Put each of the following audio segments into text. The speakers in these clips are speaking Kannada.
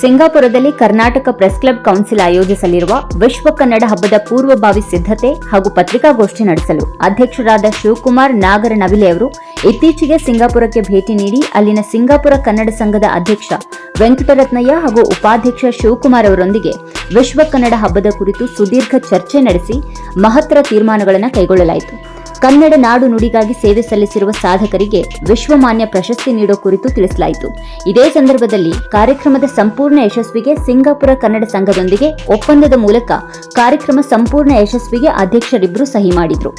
ಸಿಂಗಾಪುರದಲ್ಲಿ ಕರ್ನಾಟಕ ಪ್ರೆಸ್ ಕ್ಲಬ್ ಕೌನ್ಸಿಲ್ ಆಯೋಜಿಸಲಿರುವ ವಿಶ್ವ ಕನ್ನಡ ಹಬ್ಬದ ಪೂರ್ವಭಾವಿ ಸಿದ್ಧತೆ ಹಾಗೂ ಪತ್ರಿಕಾಗೋಷ್ಠಿ ನಡೆಸಲು ಅಧ್ಯಕ್ಷರಾದ ಶಿವಕುಮಾರ್ ನಾಗರ ನವಿಲೆ ಅವರು ಇತ್ತೀಚೆಗೆ ಸಿಂಗಾಪುರಕ್ಕೆ ಭೇಟಿ ನೀಡಿ ಅಲ್ಲಿನ ಸಿಂಗಾಪುರ ಕನ್ನಡ ಸಂಘದ ಅಧ್ಯಕ್ಷ ವೆಂಕಟರತ್ನಯ್ಯ ಹಾಗೂ ಉಪಾಧ್ಯಕ್ಷ ಶಿವಕುಮಾರ್ ಅವರೊಂದಿಗೆ ವಿಶ್ವ ಕನ್ನಡ ಹಬ್ಬದ ಕುರಿತು ಸುದೀರ್ಘ ಚರ್ಚೆ ನಡೆಸಿ ಮಹತ್ತರ ತೀರ್ಮಾನಗಳನ್ನು ಕೈಗೊಳ್ಳಲಾಯಿತು. ಕನ್ನಡ ನಾಡು ನುಡಿಗಾಗಿ ಸೇವೆ ಸಲ್ಲಿಸಿರುವ ಸಾಧಕರಿಗೆ ವಿಶ್ವಮಾನ್ಯ ಪ್ರಶಸ್ತಿ ನೀಡೋ ಕುರಿತು ತಿಳಿಸಲಾಯಿತು. ಇದೇ ಸಂದರ್ಭದಲ್ಲಿ ಕಾರ್ಯಕ್ರಮದ ಸಂಪೂರ್ಣ ಯಶಸ್ವಿಗೆ ಸಿಂಗಾಪುರ ಕನ್ನಡ ಸಂಘದೊಂದಿಗೆ ಒಪ್ಪಂದದ ಮೂಲಕ ಕಾರ್ಯಕ್ರಮ ಸಂಪೂರ್ಣ ಯಶಸ್ವಿಗೆ ಅಧ್ಯಕ್ಷರಿಬ್ಬರು ಸಹಿ ಮಾಡಿದ್ರು.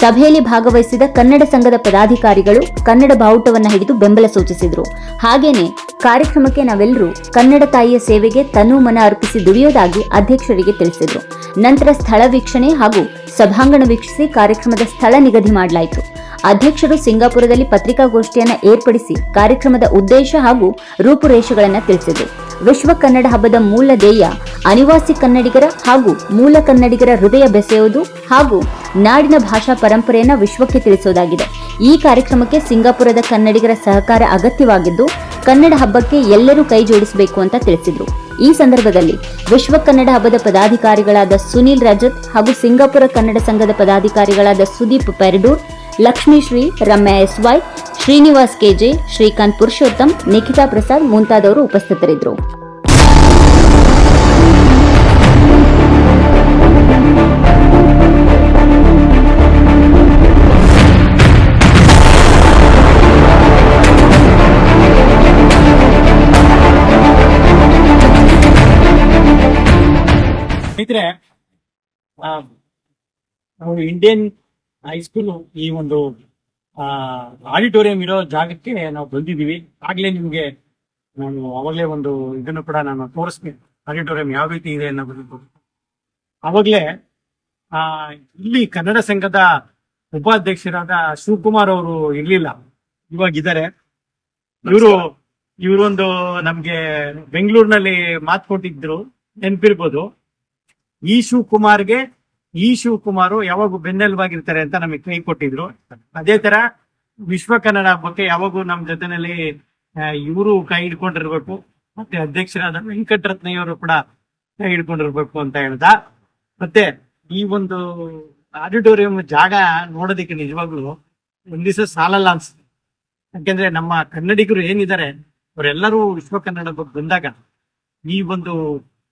ಸಭೆಯಲ್ಲಿ ಭಾಗವಹಿಸಿದ ಕನ್ನಡ ಸಂಘದ ಪದಾಧಿಕಾರಿಗಳು ಕನ್ನಡ ಬಾವುಟವನ್ನು ಹಿಡಿದು ಬೆಂಬಲ ಸೂಚಿಸಿದರು. ಹಾಗೇನೆ ಕಾರ್ಯಕ್ರಮಕ್ಕೆ ನಾವೆಲ್ಲರೂ ಕನ್ನಡ ತಾಯಿಯ ಸೇವೆಗೆ ತನು ಮನ ಅರ್ಪಿಸಿ ದುಡಿಯೋದಾಗಿ ಅಧ್ಯಕ್ಷರಿಗೆ ತಿಳಿಸಿದರು. ನಂತರ ಸ್ಥಳ ವೀಕ್ಷಣೆ ಹಾಗೂ ಸಭಾಂಗಣ ವೀಕ್ಷಿಸಿ ಕಾರ್ಯಕ್ರಮದ ಸ್ಥಳ ನಿಗದಿ ಮಾಡಲಾಯಿತು. ಅಧ್ಯಕ್ಷರು ಸಿಂಗಾಪುರದಲ್ಲಿ ಪತ್ರಿಕಾಗೋಷ್ಠಿಯನ್ನು ಏರ್ಪಡಿಸಿ ಕಾರ್ಯಕ್ರಮದ ಉದ್ದೇಶ ಹಾಗೂ ರೂಪುರೇಷೆಗಳನ್ನು ತಿಳಿಸಿದರು. ವಿಶ್ವ ಕನ್ನಡ ಹಬ್ಬದ ಮೂಲ ಧ್ಯೇಯ ಅನಿವಾಸಿ ಕನ್ನಡಿಗರ ಹಾಗೂ ಮೂಲ ಕನ್ನಡಿಗರ ಹೃದಯ ಬೆಸೆಯುವುದು ಹಾಗೂ ನಾಡಿನ ಭಾಷಾ ಪರಂಪರೆಯನ್ನು ವಿಶ್ವಕ್ಕೆ ತಿಳಿಸುವುದಾಗಿದೆ ಈ ಕಾರ್ಯಕ್ರಮಕ್ಕೆ ಸಿಂಗಾಪುರದ ಕನ್ನಡಿಗರ ಸಹಕಾರ ಅಗತ್ಯವಾಗಿದ್ದು, ಕನ್ನಡ ಹಬ್ಬಕ್ಕೆ ಎಲ್ಲರೂ ಕೈ ಜೋಡಿಸಬೇಕು ಅಂತ ತಿಳಿಸಿದರು. ಈ ಸಂದರ್ಭದಲ್ಲಿ ವಿಶ್ವ ಕನ್ನಡ ಹಬ್ಬದ ಪದಾಧಿಕಾರಿಗಳಾದ ಸುನೀಲ್ ರಜತ್ ಹಾಗೂ ಸಿಂಗಾಪುರ ಕನ್ನಡ ಸಂಘದ ಪದಾಧಿಕಾರಿಗಳಾದ Sudeep Peradoor Lakshmishree Ramya S Y Srinivas KJ, Srikanth Purushottam, Nikhita Prasad ಮುಂತಾದವರು ಉಪಸ್ಥಿತರಿದ್ದರು. ಆ, ನಾವು ಇಂಡಿಯನ್ ಹೈಸ್ಕೂಲ್ ಈ ಒಂದು ಆಡಿಟೋರಿಯಂ ಇರೋ ಜಾಗಕ್ಕೆ ನಾವು ಬಂದಿದ್ದೀವಿ. ಆಗ್ಲೇ ನಿಮ್ಗೆ ನಾನು ಅವಾಗಲೇ ಒಂದು ಇದನ್ನು ಕೂಡ ನಾನು ತೋರಿಸ್ತೀನಿ. ಆಡಿಟೋರಿಯಂ ಯಾವ ರೀತಿ ಇದೆ ಅನ್ನೋದು ಅವಾಗಲೇ ಆ ಇಲ್ಲಿ ಕನ್ನಡ ಸಂಘದ ಉಪಾಧ್ಯಕ್ಷರಾದ ಶಿವಕುಮಾರ್ ಅವರು ಇರ್ಲಿಲ್ಲ. ಇವಾಗ ಇದ್ದಾರೆ. ಇವರು ಇವರೊಂದು ನಮ್ಗೆ ಬೆಂಗಳೂರಿನಲ್ಲಿ ಮಾತು ಕೊಟ್ಟಿದ್ರು. ನೆನ್ಪಿರ್ಬೋದು. ಈ ಶಿವಕುಮಾರ್ಗೆ ಈ ಶಿವಕುಮಾರು ಯಾವಾಗೂ ಬೆನ್ನೆಲುಬಾಗಿರ್ತಾರೆ ಅಂತ ನಮಗೆ ಕೈ ಕೊಟ್ಟಿದ್ರು. ಅದೇ ತರ ವಿಶ್ವ ಕನ್ನಡ ಹಬ್ಬಕ್ಕೆ ಯಾವಾಗೂ ನಮ್ ಜೊತೆನಲ್ಲಿ ಇವರು ಕೈ ಹಿಡ್ಕೊಂಡಿರ್ಬೇಕು. ಮತ್ತೆ ಅಧ್ಯಕ್ಷರಾದ ವೆಂಕಟರತ್ನಯ್ಯವರು ಕೂಡ ಕೈ ಹಿಡ್ಕೊಂಡಿರ್ಬೇಕು ಅಂತ ಹೇಳ್ದ. ಮತ್ತೆ ಈ ಒಂದು ಆಡಿಟೋರಿಯಂ ಜಾಗ ನೋಡೋದಕ್ಕೆ ನಿಜವಾಗ್ಲು ಒಂದ್ ದಿವಸ ಸಾಲಲ್ಲ ಅನ್ಸುತ್ತೆ. ಯಾಕೆಂದ್ರೆ ನಮ್ಮ ಕನ್ನಡಿಗರು ಏನಿದ್ದಾರೆ, ಅವರೆಲ್ಲರೂ ವಿಶ್ವ ಕನ್ನಡ ಬಂದಾಗ ಈ ಒಂದು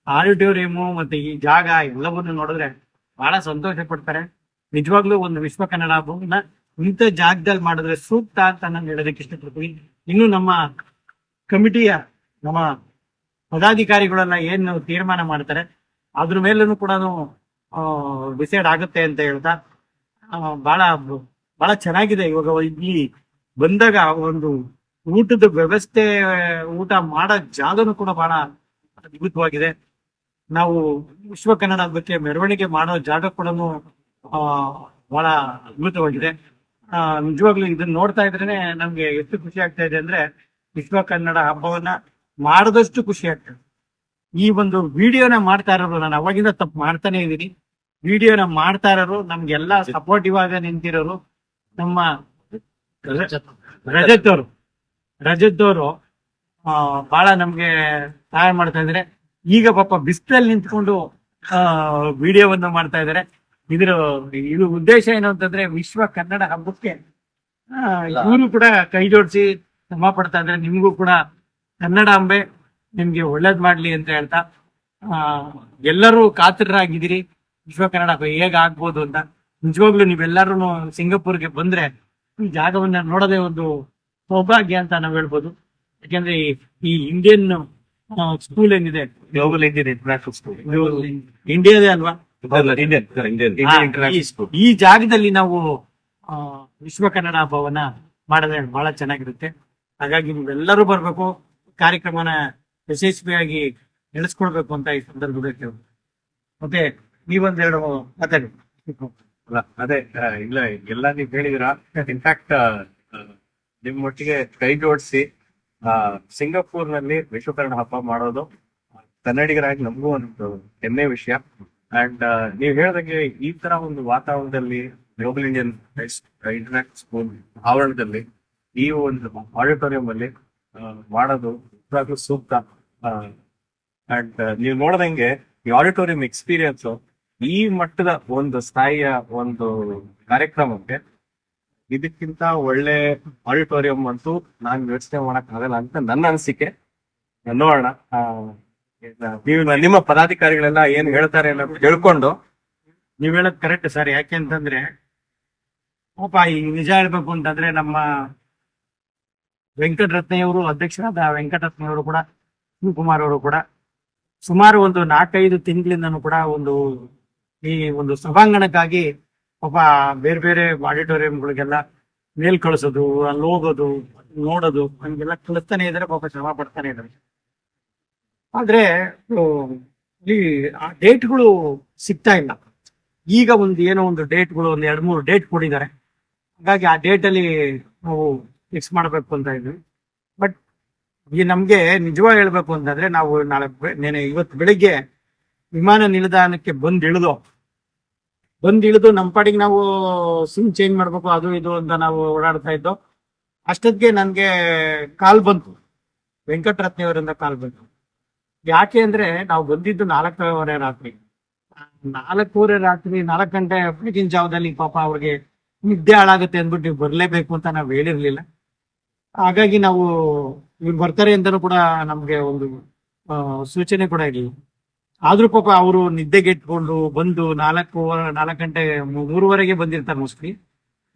ಆಡಿಟೋರಿಯಮು ಮತ್ತೆ ಈ ಜಾಗ ಎಲ್ಲವನ್ನು ನೋಡಿದ್ರೆ ಬಹಳ ಸಂತೋಷ ಪಡ್ತಾರೆ ನಿಜವಾಗ್ಲೂ ಒಂದು ವಿಶ್ವ ಕನ್ನಡ ಹಬ್ಬವನ್ನ ಇಂಥ ಜಾಗದಲ್ಲಿ ಮಾಡಿದ್ರೆ ಸೂಕ್ತ ಅಂತ ನಾನು ಹೇಳೋದಕ್ಕೆ ಇಷ್ಟಪಡ್ತೀನಿ. ಇನ್ನು ನಮ್ಮ ಕಮಿಟಿಯ, ನಮ್ಮ ಪದಾಧಿಕಾರಿಗಳೆಲ್ಲ ಏನು ತೀರ್ಮಾನ ಮಾಡ್ತಾರೆ, ಅದ್ರ ಮೇಲೂ ಕೂಡ ಡಿಸೈಡ್ ಆಗುತ್ತೆ ಅಂತ ಹೇಳ್ತಾ ಬಹಳ ಬಹಳ ಚೆನ್ನಾಗಿದೆ. ಇವಾಗ ಇಲ್ಲಿ ಬಂದಾಗ ಒಂದು ಊಟದ ವ್ಯವಸ್ಥೆ, ಊಟ ಮಾಡೋ ಜಾಗನೂ ಕೂಡ ಬಹಳ ಅದ್ಭುತವಾಗಿದೆ. ನಾವು ವಿಶ್ವ ಕನ್ನಡ ಬಗ್ಗೆ ಮೆರವಣಿಗೆ ಮಾಡೋ ಜಾಗ ಕೂಡ ಬಹಳ ಅದ್ಭುತವಾಗಿದೆ. ನಿಜವಾಗ್ಲೂ ಇದನ್ನ ನೋಡ್ತಾ ಇದ್ರೇನೆ ನಮ್ಗೆ ಎಷ್ಟು ಖುಷಿ ಆಗ್ತಾ ಇದೆ ಅಂದ್ರೆ ವಿಶ್ವ ಕನ್ನಡ ಹಬ್ಬವನ್ನ ಮಾಡದಷ್ಟು ಖುಷಿ ಆಗ್ತದೆ. ಈ ಒಂದು ವಿಡಿಯೋನ ಮಾಡ್ತಾ ಇರೋರು ನಾನು ಅವಾಗಿಂದ ತಪ್ಪು ಮಾಡ್ತಾನೆ ಇದೀನಿ ವಿಡಿಯೋನ ಮಾಡ್ತಾ ಇರೋರು, ನಮ್ಗೆಲ್ಲ ಸಪೋರ್ಟಿವ್ ಆಗ ನಿಂತಿರೋರು ನಮ್ಮ ರಜತ್ ಅವರು. ರಜತ್ ಅವರು ಬಹಳ ನಮ್ಗೆ ಸಹಾಯ ಮಾಡ್ತಾ ಇದ್ದಾರೆ. ಈಗ ಪಾಪ ಬಿಸಿಲಲ್ಲಿ ನಿಂತ್ಕೊಂಡು ಆ ವಿಡಿಯೋವನ್ನ ಮಾಡ್ತಾ ಇದ್ದಾರೆ. ಇದ್ರ ಇದು ಉದ್ದೇಶ ಏನು ಅಂತಂದ್ರೆ ವಿಶ್ವ ಕನ್ನಡ ಹಬ್ಬಕ್ಕೆ ಇವರು ಕೂಡ ಕೈ ಜೋಡಿಸಿ ಶ್ರಮ ಪಡ್ತಾ ಇದ್ರೆ ನಿಮ್ಗೂ ಕೂಡ ಕನ್ನಡ ಅಂಬೆ ನಿಮ್ಗೆ ಒಳ್ಳೇದ್ ಮಾಡ್ಲಿ ಅಂತ ಹೇಳ್ತಾ ಆ ಎಲ್ಲರೂ ಕಾತರರಾಗಿದ್ದೀರಿ. ವಿಶ್ವ ಕನ್ನಡ ಹಬ್ಬ ಹೇಗ್ ಆಗ್ಬೋದು ಅಂತ. ನಿಜವಾಗ್ಲೂ ನೀವೆಲ್ಲರೂ ಸಿಂಗಾಪುರ್ಗೆ ಬಂದ್ರೆ ಈ ಜಾಗವನ್ನ ನೋಡದೆ ಒಂದು ಸೌಭಾಗ್ಯ ಅಂತ ನಾವ್ ಹೇಳ್ಬೋದು. ಯಾಕೆಂದ್ರೆ ಈ- ಈ ಇಂಡಿಯನ್ ಸ್ಕೂಲ್ ಏನಿದೆ? ಗ್ಲೋಬಲ್ ಇಂಡಿಯನ್ ಇಂಟರ್ನ್ಯಾಷನಲ್ ಸ್ಕೂಲ್ ಇಂಡಿಯಾದೇ ಅಲ್ವಾ? ಇಂಡಿಯನ್ ಇಂಡಿಯನ್ ಇಂಟರ್ನ್ಯಾಷನಲ್ ಸ್ಕೂಲ್ ಈ ಜಾಗದಲ್ಲಿ ನಾವು ವಿಶ್ವ ಕನ್ನಡ ಭವನ ಮಾಡಿದ್ರೆ ಬಹಳ ಚೆನ್ನಾಗಿರುತ್ತೆ. ಹಾಗಾಗಿ ನೀವೆಲ್ಲರೂ ಬರ್ಬೇಕು ಕಾರ್ಯಕ್ರಮನ ಯಶಸ್ವಿಯಾಗಿ ನಡೆಸ್ಕೊಳ್ಬೇಕು ಅಂತ ಈ ಸಂದರ್ಭದಲ್ಲಿ ಕೇಳ್ಬೋದು. ಮತ್ತೆ ನೀವೊಂದೆರಡು ಮಾತಾಡಿ. ಅದೇ ಇಲ್ಲ ಎಲ್ಲ ನೀವ್ ಹೇಳಿದಿರ ಇನ್ಫ್ಯಾಕ್ಟ್ ನಿಮ್ ಒಟ್ಟಿಗೆ ಕೈ ಜೋಡಿಸಿ ಸಿಂಗಾಪುರ್ನಲ್ಲಿ ವಿಶ್ವಕರ್ಣ ಹಬ್ಬ ಮಾಡೋದು ಕನ್ನಡಿಗರಾಗಿ ನಮಗೂ ಒಂದು ಹೆಮ್ಮೆ ವಿಷಯ. ಅಂಡ್ ನೀವು ಹೇಳ್ದಂಗೆ ಈ ತರ ಒಂದು ವಾತಾವರಣದಲ್ಲಿ ಗ್ಲೋಬಲ್ ಇಂಡಿಯನ್ ಇಂಟರ್ನ್ಯಾಷನಲ್ ಸ್ಕೂಲ್ ಆವರಣದಲ್ಲಿ ಈ ಒಂದು ಆಡಿಟೋರಿಯಂ ಅಲ್ಲಿ ಮಾಡೋದು ಸೂಕ್ತ. ಅಂಡ್ ನೀವು ನೋಡ್ದಂಗೆ ಈ ಆಡಿಟೋರಿಯಂ ಎಕ್ಸ್ಪೀರಿಯನ್ಸ್ ಈ ಮಟ್ಟದ ಒಂದು ಸ್ಥಾಯಿಯ ಒಂದು ಕಾರ್ಯಕ್ರಮಕ್ಕೆ ಇದಕ್ಕಿಂತ ಒಳ್ಳೆ ಆಡಿಟೋರಿಯಂ ಅಂತೂ ನಾನು ಯೋಚನೆ ಮಾಡಕ್ ಆಗಲ್ಲ ಅಂತ ನನ್ನ ಅನಿಸಿಕೆ. ನೋಡೋಣ ನೀವು ನಿಮ್ಮ ಪದಾಧಿಕಾರಿಗಳೆಲ್ಲ ಏನ್ ಹೇಳ್ತಾರೆ ಅನ್ನೋದು ತಿಳ್ಕೊಂಡು. ನೀವ್ ಹೇಳೋದ್ ಕರೆಕ್ಟ್ ಸರ್ ಯಾಕೆ ಅಂತಂದ್ರೆ, ಪಾಪ ಈ ನಿಜ ಹೇಳ್ಬೇಕು ಅಂತಂದ್ರೆ ನಮ್ಮ ವೆಂಕಟರತ್ನಯ್ಯವರು ಅಧ್ಯಕ್ಷರಾದ ವೆಂಕಟರತ್ನಯ್ಯವರು ಕೂಡ, ಶಿವಕುಮಾರ್ ಅವರು ಕೂಡ, ಸುಮಾರು ಒಂದು ನಾಲ್ಕೈದು ತಿಂಗಳಿಂದನೂ ಕೂಡ ಒಂದು ಈ ಒಂದು ಸಭಾಂಗಣಕ್ಕಾಗಿ ಪಾಪ ಬೇರೆ ಬೇರೆ ಆಡಿಟೋರಿಯಂಗಳಿಗೆಲ್ಲ ಮೇಲ್ ಕಳಿಸೋದು, ಅಲ್ಲಿ ಹೋಗೋದು, ನೋಡೋದು, ಹಂಗೆಲ್ಲ ಕಳಿಸ್ತಾನೆ ಇದ್ರೆ ಪಾಪ ಶ್ರಮ ಪಡ್ತಾನೆ ಇದ್ರೆ ಆದ್ರೆ ಈ, ಆ ಡೇಟ್ಗಳು ಸಿಗ್ತಾ ಇಲ್ಲ. ಈಗ ಒಂದು ಏನೋ ಒಂದು ಡೇಟ್ಗಳು, ಒಂದು ಎರಡ್ ಮೂರು ಡೇಟ್ ಕೊಟ್ಟಿದ್ದಾರೆ. ಹಾಗಾಗಿ ಆ ಡೇಟ್ ಅಲ್ಲಿ ನಾವು ಫಿಕ್ಸ್ ಮಾಡಬೇಕು ಅಂತ ಇದ್ವಿ ಬಟ್, ಈ ನಮ್ಗೆ ನಿಜವಾಗಿ ಹೇಳ್ಬೇಕು ಅಂತಂದ್ರೆ ನಾವು ನಾಳೆ ನೆನೆ ಇವತ್ತು ಬೆಳಿಗ್ಗೆ ವಿಮಾನ ನಿಲ್ದಾಣಕ್ಕೆ ಬಂದ್ ಇಳಿದು ಬಂದ್ ನಮ್ಮ ಪಾಡಿಗೆ ನಾವು ಸಿಮ್ ಚೇಂಜ್ ಮಾಡ್ಬೇಕು, ಅದು ಇದು ಅಂತ ನಾವು ಓಡಾಡ್ತಾ ಇದ್ದೋ ಅಷ್ಟೊತ್ತಿಗೆ ನನ್ಗೆ ಕಾಲ್ ಬಂತು. ವೆಂಕಟರತ್ನವರಿಂದ ಕಾಲ್ ಬಂತು. ಯಾಕೆ ಅಂದ್ರೆ ನಾವು ಬಂದಿದ್ದು ನಾಲ್ಕೂವರೆ ರಾತ್ರಿ. ನಾಲ್ಕೂವರೆ ರಾತ್ರಿ, ನಾಲ್ಕು ಗಂಟೆ ಬೆಳಗಿನ ಜಾವದಲ್ಲಿ ಪಾಪ ಅವ್ರಿಗೆ ನಿದ್ದೆ ಹಾಳಾಗುತ್ತೆ ಅಂದ್ಬಿಟ್ಟು ನೀವು ಬರ್ಲೇಬೇಕು ಅಂತ ನಾವು ಹೇಳಿರ್ಲಿಲ್ಲ. ಹಾಗಾಗಿ ನಾವು ಇವ್ರು ಬರ್ತಾರೆ ಅಂತಲೂ ಕೂಡ ನಮ್ಗೆ ಒಂದು ಸೂಚನೆ ಕೂಡ ಇರಲಿಲ್ಲ. ಆದ್ರೂ ಪಾಪ ಅವರು ನಿದ್ದೆಗೆಟ್ಕೊಂಡು ಬಂದು ನಾಲ್ಕು ನಾಲ್ಕು ಗಂಟೆ ಮೂರುವರೆಗೆ ಬಂದಿರ್ತಾರೆ ಮೋಸ್ಟ್ಲಿ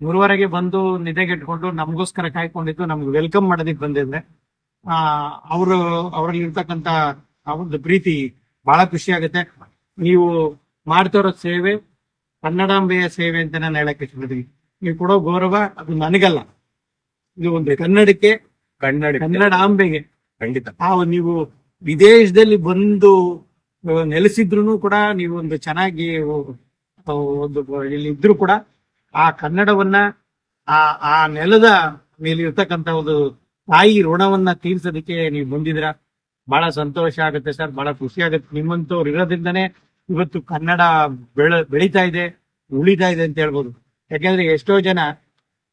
ಮೂರುವರೆಗೆ ಬಂದು ನಿದ್ದೆಗೆಟ್ಕೊಂಡು ನಮಗೋಸ್ಕರ ಕಾಯ್ಕೊಂಡಿದ್ದು ನಮ್ಗೆ ವೆಲ್ಕಮ್ ಮಾಡೋದಕ್ಕೆ ಬಂದಿದ್ರೆ ಆ ಅವರು ಅವರಲ್ಲಿ ಇರ್ತಕ್ಕಂತ ಒಂದು ಪ್ರೀತಿ ಬಹಳ ಖುಷಿ ಆಗುತ್ತೆ. ನೀವು ಮಾಡ್ತಿರೋ ಸೇವೆ ಕನ್ನಡಾಂಬೆಯ ಸೇವೆ ಅಂತ ನಾನು ಹೇಳಕ್ ಇಷ್ಟಪಡ್ತೀನಿ. ನೀವು ಕೊಡೋ ಗೌರವ ಅದು ನನಗಲ್ಲ. ಇದು ಒಂದು ಕನ್ನಡಕ್ಕೆ ಕನ್ನಡ ಕನ್ನಡಾಂಬೆಗೆ. ಖಂಡಿತ. ಆ ನೀವು ವಿದೇಶದಲ್ಲಿ ಬಂದು ನೆಲೆಸಿದ್ರು ಕೂಡ ನೀವು ಒಂದು ಚೆನ್ನಾಗಿ ಒಂದು ಇಲ್ಲಿ ಇದ್ರು ಕೂಡ ಆ ಕನ್ನಡವನ್ನ, ಆ ಆ ನೆಲದ ಮೇಲೆ ಇರ್ತಕ್ಕಂತ ಒಂದು ತಾಯಿ ಋಣವನ್ನ ತೀರ್ಸೋದಕ್ಕೆ ನೀವು ಬಂದಿದ್ರ ಬಹಳ ಸಂತೋಷ ಆಗುತ್ತೆ ಸರ್, ಬಹಳ ಖುಷಿ ಆಗುತ್ತೆ. ನಿಮ್ಮಂತವ್ರು ಇರೋದ್ರಿಂದನೇ ಇವತ್ತು ಕನ್ನಡ ಬೆಳ, ಬೆಳೀತಾ ಇದೆ, ಉಳಿತಾ ಇದೆ ಅಂತ ಹೇಳ್ಬೋದು. ಯಾಕೆಂದ್ರೆ ಎಷ್ಟೋ ಜನ,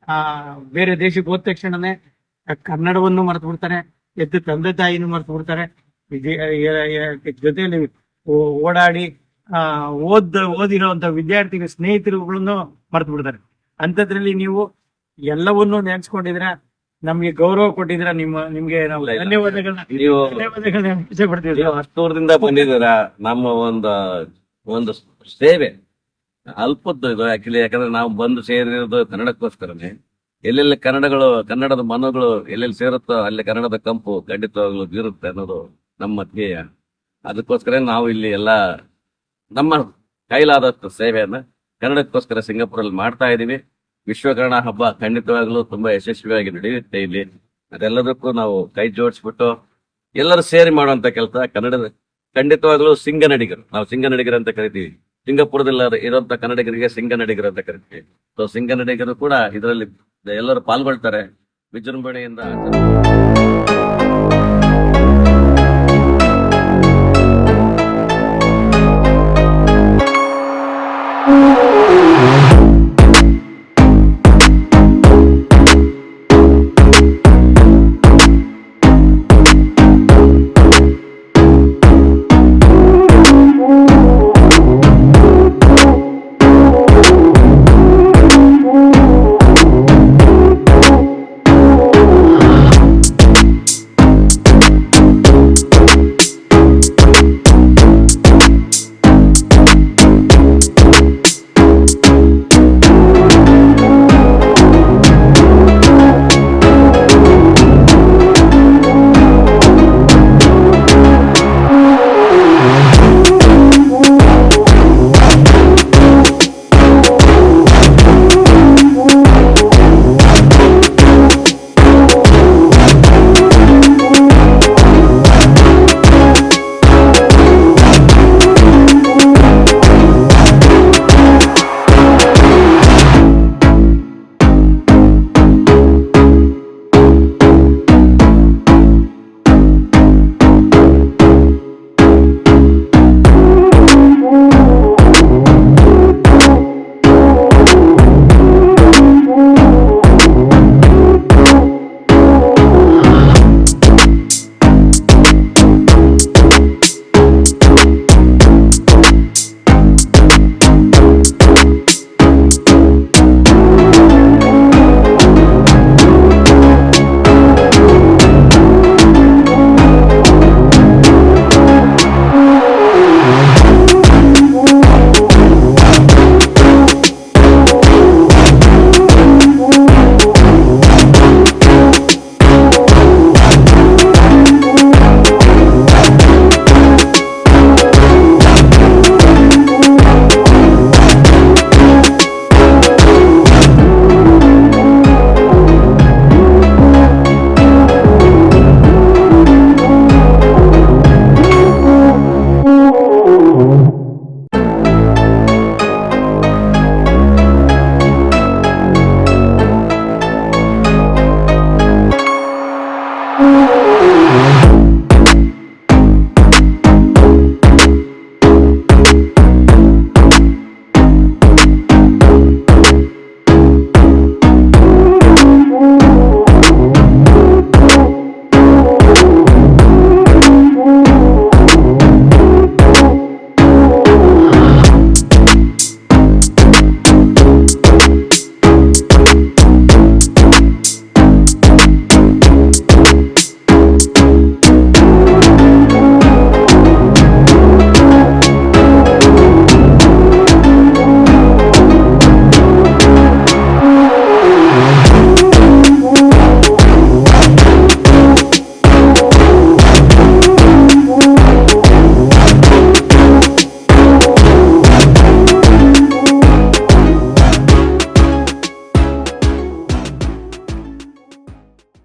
ಆ, ಬೇರೆ ದೇಶಕ್ಕೆ ಹೋದ ತಕ್ಷಣನೇ ಕನ್ನಡವನ್ನು ಮರೆತು ಬಿಡ್ತಾರೆ, ಎದ್ದು ತಂದೆ ತಾಯಿನೂ ಮರೆತು ಬಿಡ್ತಾರೆ. ಓ- ಓಡಾಡಿ ಆ ಓದ್ ಓದಿರೋಂತ ವಿದ್ಯಾರ್ಥಿಗಳ ಸ್ನೇಹಿತರುಗಳನ್ನು ಮರೆತು ಬಿಡ್ತಾರೆ. ಅಂತದ್ರಲ್ಲಿ ನೀವು ಎಲ್ಲವನ್ನೂ ನೆನೆಸ್ಕೊಂಡಿದ್ರ ನಮ್ಗೆ ಗೌರವ ಕೊಟ್ಟಿದ್ರ ನಿಮ್ಮ ನಿಮ್ಗೆ ನಾವು ಇಲ್ಲ, ಇಲ್ಲ. ಧನ್ಯವಾದಗಳನ್ನ ನೀವು ಧನ್ಯವಾದಗಳನ್ನ ಇಚ್ಛೆ ಪಡ್ತೀವಿ ನೀವು ಅಷ್ಟು ದೂರದಿಂದ ಬಂದಿದ್ದೀರ? ನಮ್ಮ ಒಂದು ಒಂದು ಸೇವೆ. ಅಲ್ಪದ್ದು ಇದು ಆಕ್ಚುಲಿ ಯಾಕಂದ್ರೆ ನಾವು ಬಂದು ಸೇರಿರೋದು ಕನ್ನಡಕ್ಕೋಸ್ಕರನೇ. ಎಲ್ಲೆಲ್ಲಿ ಕನ್ನಡಗಳು ಕನ್ನಡದ ಮನಗಳು ಎಲ್ಲೆಲ್ಲಿ ಸೇರುತ್ತೋ ಅಲ್ಲಿ ಕನ್ನಡದ ಕಂಪು ಖಂಡಿತವಾಗ್ಲೂ ಬೀರುತ್ತೆ ಅನ್ನೋದು ನಮ್ಮ ಧ್ಯೇಯ. ಅದಕ್ಕೋಸ್ಕರ ನಾವು ಇಲ್ಲಿ ಎಲ್ಲ ನಮ್ಮ ಕೈಲಾದಷ್ಟು ಸೇವೆಯನ್ನ ಕನ್ನಡಕ್ಕೋಸ್ಕರ ಸಿಂಗಾಪುರಲ್ಲಿ ಮಾಡ್ತಾ ಇದೀವಿ ವಿಶ್ವಕರ್ಣ ಹಬ್ಬ ಖಂಡಿತವಾಗ್ಲೂ ತುಂಬಾ ಯಶಸ್ವಿಯಾಗಿ ನಡೆಯುತ್ತೆ ಇಲ್ಲಿ. ಅದೆಲ್ಲದಕ್ಕೂ ನಾವು ಕೈ ಜೋಡಿಸ್ಬಿಟ್ಟು ಎಲ್ಲರೂ ಸೇರಿ ಮಾಡುವಂತ ಕೆಲಸ ಕನ್ನಡದ ಖಂಡಿತವಾಗ್ಲೂ ಸಿಂಗನಡಿಗರು ನಾವು ಸಿಂಗನಡಿಗರು ಅಂತ ಕರಿತೀವಿ. ಸಿಂಗಾಪುರದಲ್ಲಿ ಇರುವಂತ ಕನ್ನಡಿಗರಿಗೆ ಸಿಂಗನಡಿಗರು ಅಂತ ಕರಿತೀವಿ. ಸೊ ಸಿಂಗನಡಿಗರು ಕೂಡ ಇದರಲ್ಲಿ ಎಲ್ಲರೂ ಪಾಲ್ಗೊಳ್ತಾರೆ. ವಿಜೃಂಭಣೆಯಿಂದ